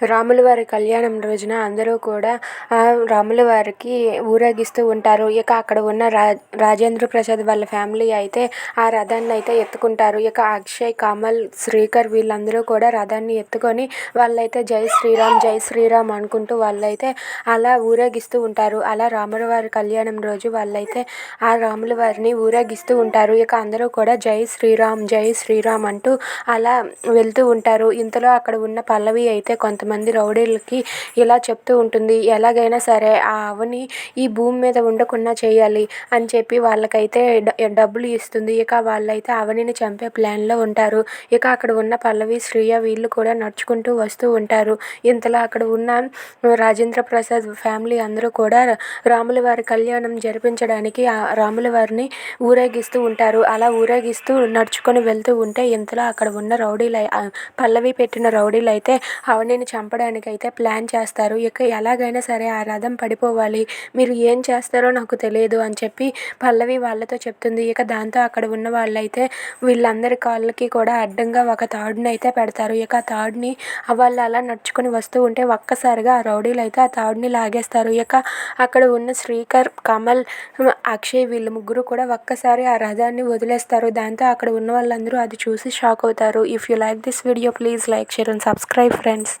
రాముల వారి కళ్యాణం రోజున అందరూ కూడా రాముల వారికి ఊరేగిస్తూ ఉంటారు. ఇక అక్కడ ఉన్న రా రాజేంద్ర ప్రసాద్ వాళ్ళ ఫ్యామిలీ అయితే ఆ రథాన్ని అయితే ఎత్తుకుంటారు. ఇక అక్షయ్ కమల్ శ్రీకర్ వీళ్ళందరూ కూడా రథాన్ని ఎత్తుకొని వాళ్ళైతే జై శ్రీరామ్ జై శ్రీరామ్ అనుకుంటూ వాళ్ళైతే అలా ఊరేగిస్తూ ఉంటారు. అలా రాముల వారి కళ్యాణం రోజు వాళ్ళైతే ఆ రాముల వారిని ఊరేగిస్తూ ఉంటారు. ఇక అందరూ కూడా జై శ్రీరామ్ జై శ్రీరామ్ అంటూ అలా వెళ్తూ ఉంటారు. ఇంతలో అక్కడ ఉన్న పల్లవి అయితే కొంత కొంతమంది రౌడీలకి ఇలా చెప్తూ ఉంటుంది ఎలాగైనా సరే ఆ అవని ఈ భూమి మీద ఉండకుండా చేయాలి అని చెప్పి వాళ్ళకైతే డబ్బులు ఇస్తుంది. ఇక వాళ్ళైతే అవనిని చంపే ప్లాన్లో ఉంటారు. ఇక అక్కడ ఉన్న పల్లవి శ్రీయ వీళ్ళు కూడా నడుచుకుంటూ వస్తూ ఉంటారు. ఇంతలో అక్కడ ఉన్న రాజేంద్ర ప్రసాద్ ఫ్యామిలీ అందరూ కూడా రాముల వారి కళ్యాణం జరిపించడానికి ఆ రాముల వారిని ఊరేగిస్తూ ఉంటారు. అలా ఊరేగిస్తూ నడుచుకొని వెళ్తూ ఉంటే ఇంతలో అక్కడ ఉన్న రౌడీలు పల్లవి పెట్టిన రౌడీలు అయితే అవనిని చంపడానికి అయితే ప్లాన్ చేస్తారు. ఇక ఎలాగైనా సరే ఆ రథం పడిపోవాలి. మీరు ఏం చేస్తారో నాకు తెలియదు అని చెప్పి పల్లవి వాళ్ళతో చెప్తుంది. ఇక దాంతో అక్కడ ఉన్న వాళ్ళైతే వీళ్ళందరి కాళ్ళకి కూడా అడ్డంగా ఒక తాడుని అయితే పెడతారు. ఇక ఆ తాడుని వాళ్ళు అలా నడుచుకొని వస్తూ ఉంటే ఒక్కసారిగా ఆ రౌడీలు అయితే ఆ తాడుని లాగేస్తారు. ఇక అక్కడ ఉన్న శ్రీకర్ కమల్ అక్షయ్ వీళ్ళు ముగ్గురు కూడా ఒక్కసారి ఆ రథాన్ని వదిలేస్తారు. దాంతో అక్కడ ఉన్న వాళ్ళందరూ అది చూసి షాక్ అవుతారు. If you like this video please like share and subscribe friends